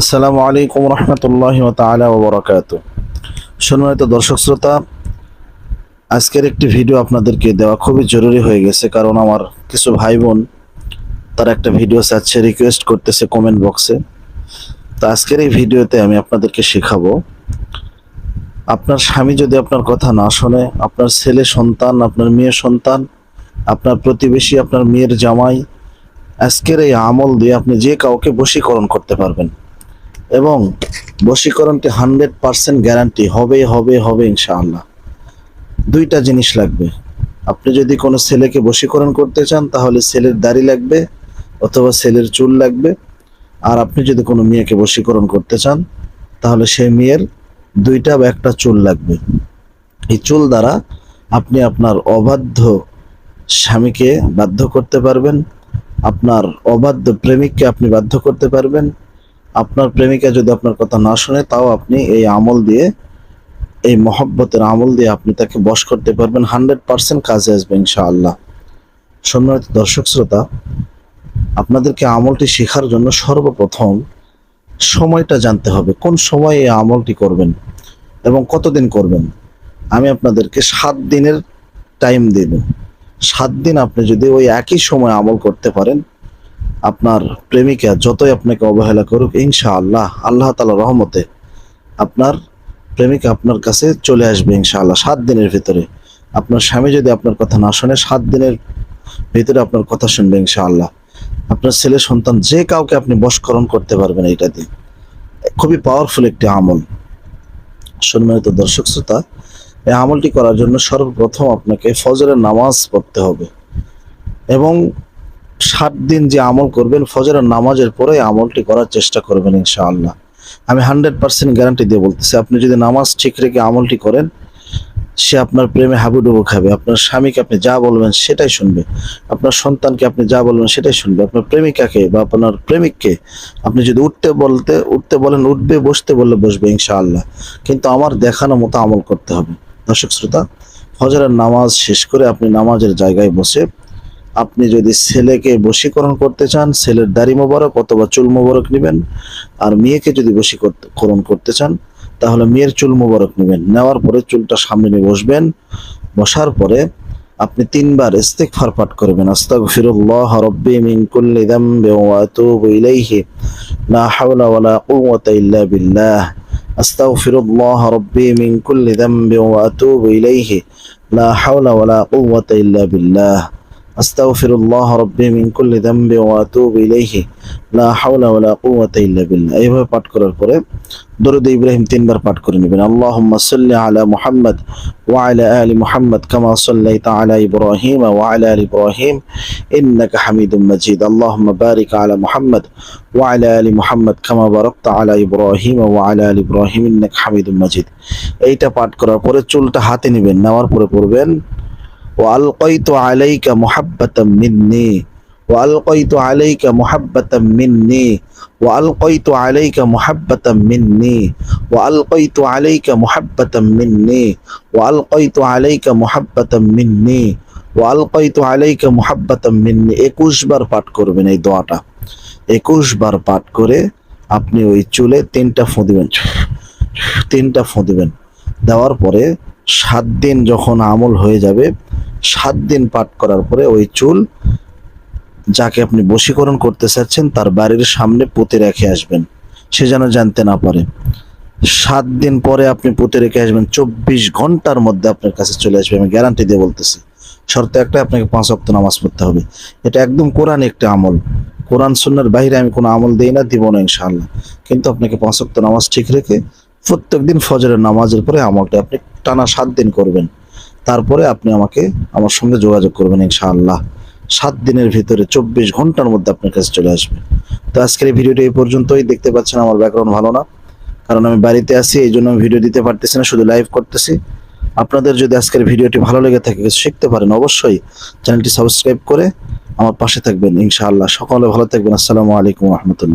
আসসালামু আলাইকুম রহমতুল্লাহ তালা ওবরাকাত সম্মানিত দর্শক শ্রোতা, আজকের একটি ভিডিও আপনাদেরকে দেওয়া খুবই জরুরি হয়ে গেছে কারণ আমার কিছু ভাই বোন তারা একটা ভিডিও চাচ্ছে রিকোয়েস্ট করতেছে কমেন্ট বক্সে তো আজকের এই ভিডিওতে আমি আপনাদেরকে শেখাবো, আপনার স্বামী যদি আপনার কথা না শোনে, আপনার ছেলে সন্তান, আপনার মেয়ে সন্তান, আপনার প্রতিবেশী, আপনার মেয়ের জামাই, আজকের এই আমল দিয়ে আপনি যে কাউকে বশীকরণ করতে পারবেন এবং বশীকরণটি হান্ড্রেড পার্সেন্ট গ্যারান্টি হবে হবে হবে ইনশাআল্লাহ। দুইটা জিনিস লাগবে। আপনি যদি কোনো ছেলেকে বশীকরণ করতে চান, তাহলে ছেলের দাড়ি লাগবে অথবা ছেলের চুল লাগবে। আর আপনি যদি কোনো মেয়েকে বশীকরণ করতে চান, তাহলে সেই মেয়ের দুইটা বা একটা চুল লাগবে। এই চুল দ্বারা আপনি আপনার অবাধ্য স্বামীকে বাধ্য করতে পারবেন, আপনার অবাধ্য প্রেমিককে আপনি বাধ্য করতে পারবেন আপনার প্রেমিকা যদি আপনার কথা না শুনে, তাও আপনি এই আমল দিয়ে, এই মহব্বতের আমল দিয়ে আপনি তাকে বশ করতে পারবেন। হান্ড্রেড পার্সেন্ট কাজে আসবে ইনশাআল্লাহ। সম্মানিত দর্শক শ্রোতা, আপনাদেরকে আমলটি শেখার জন্য সর্বপ্রথম সময়টা জানতে হবে। কোন সময় এই আমলটি করবেন এবং কতদিন করবেন? আমি আপনাদেরকে সাত দিনের টাইম দেব। সাত দিন আপনি যদি ওই একই সময় আমল করতে পারেন আপনার প্রেমিকা যতই আপনাকে অবহেলা করুক, ইনশাআল্লাহ, আল্লাহ তালা রহমতে আপনার প্রেমিকা আপনার কাছে চলে আসবে ইনশাআল্লাহ সাত দিনের ভিতরে। আপনার স্বামী যদি আপনার কথা না শোনে, সাত দিনের ভিতরে আপনার কথা শুনবে ইনশাআল্লাহ। আপনার ছেলে, সন্তান যে কাউকে আপনি বশকরণ করতে পারবেন এটা দিয়ে। খুবই পাওয়ারফুল একটি আমল। সম্মানিত দর্শক শ্রোতা, এই আমলটি করার জন্য সর্বপ্রথম আপনাকে ফজরের নামাজ পড়তে হবে। এবং সাত দিন যে আমল করবেন, ফজরের নামাজের পরে আমলটি করার চেষ্টা করবেন ইনশাআল্লাহ। আমি হান্ড্রেড পার্সেন্ট গ্যারান্টি দিয়ে বলতেছি, আপনি যদি নামাজ ঠিক রেখে আমলটি করেন, সে আপনার প্রেমে হাবুডুবু খাবে, আপনার স্বামীকে আপনি যা বলবেন সেটাই শুনবে, আপনার সন্তানকে আপনি যা বলবেন সেটাই শুনবে, আপনার প্রেমিকাকে বা আপনার প্রেমিককে আপনি যদি উঠতে বলতে, উঠতে বলেন, উঠবে, বসতে বললে বসবে ইনশাআল্লাহ। কিন্তু আমার দেখানো মতো আমল করতে হবে। দর্শক শ্রোতা, ফজরের নামাজ শেষ করে আপনি নামাজের জায়গায় বসে আপনি যদি ছেলেকে বশীকরণ করতে চান, ছেলের দাড়ি মোবারক অথবা চুল মোবারক নেবেন। আর মেয়েকে যদি বশীকরণ করতে চান, তাহলে মেয়ের চুল মোবারক নেবেন। নেওয়ার পরে চুলটা সামনে নিয়ে বসবেন। বসার পরে আপনি তিনবার ইস্তেগফার পাঠ করবেন। আস্তাগফিরুল্লাহ রাব্বি মিন কুল্লি যামবি ওয়া আতুবু ইলাইহি। লা হাওলা ওয়ালা কুওয়াতা ইল্লা বিল্লাহ। আস্তাগফিরুল্লাহ রাব্বি মিন কুল্লি যামবি ওয়া আতুবু ইলাইহি। লা হাওলা ওয়ালা কুওয়াতা ইল্লা বিল্লাহ। أستغفر الله ربي من كل ذنب وأتوب إليه لا حول ولا قوة إلا بالله এইভাবে পাঠ করার পরে দরুদ ইব্রাহিম তিনবার পাঠ করে নেবেন আল্লাহুম্মা সাল্লি আলা মুহাম্মদ ওয়া আলা আলি মুহাম্মদ কামা সাল্লাইতা আলা ইব্রাহিম ওয়া আলা আলি ইব্রাহিম ইন্নাকা হামিদুম মাজিদ আল্লাহুম্মা বারিক আলা মুহাম্মদ ওয়া আলা আলি মুহাম্মদ কামা বারাকতা আলা ইব্রাহিম ওয়া আলা আলি ইব্রাহিম ইন্নাকা হামিদুম মাজিদ এইটা পাঠ করার পরে চুলটা হাতে নেবেন নেওয়ার পরে পড়বেন وألقيت عليك محبة مني وألقيت عليك محبة مني وألقيت عليك محبة مني وألقيت عليك محبة مني وألقيت عليك محبة مني وألقيت عليك محبة مني একুশ বার পাঠ করবেন এই দোয়াটা একুশ বার পাঠ করে আপনি ওই চুলে তিনটা ফোঁ দিবেন তিনটা ফোঁ দিবেন দেওয়ার পরে সাত দিন যখন আমল হয়ে যাবে সাত দিন পাঠ করার পরে ওই চুল যাকে আপনি বশীকরণ করতে চাচ্ছেন, তার বাড়ির সামনে পুঁতে রেখে আসবেন। সে যেন জানতে না পারে। সাত দিন পরে আপনি পুঁতে রেখে আসবেন, চব্বিশ ঘণ্টার মধ্যে আপনার কাছে চলে আসবে, আমি গ্যারান্টি দিয়ে বলতেছি। শর্ত একটা, আপনাকে পাঁচ অক্ত নামাজ পড়তে হবে। এটা একদম কোরআন একটা আমল। কোরআন সুন্নার বাইরে আমি কোনো আমল দিই না, দিব না ইনশাআল্লাহ। কিন্তু আপনাকে পাঁচ অক্ত নামাজ ঠিক রেখে প্রত্যেক দিন ফজরের নামাজের পরে আমলটা আপনি টানা সাত দিন করবেন। তারপরে আপনি আমাকে আমার সঙ্গে যোগাযোগ করবেন ইনশাআল্লাহ। সাত দিনের ভিতরে চব্বিশ ঘণ্টার মধ্যে আপনার কাছে চলে আসবে। তো আজকের এই ভিডিওটা এই পর্যন্তই। দেখতে পাচ্ছেন আমার ব্যাকগ্রাউন্ড ভালো না, কারণ আমি বাড়িতে আছি, এই জন্য আমি ভিডিও দিতে পারতেছি না, শুধু লাইভ করতেছি। আপনাদের যদি আজকের ভিডিওটি ভালো লেগে থাকে, কিছু শিখতে পারেন, অবশ্যই চ্যানেলটি সাবস্ক্রাইব করে আমার পাশে থাকবেন ইনশাআল্লাহ। সকলে ভালো থাকবেন। আসসালামু আলাইকুম রহমতুল্লাহ।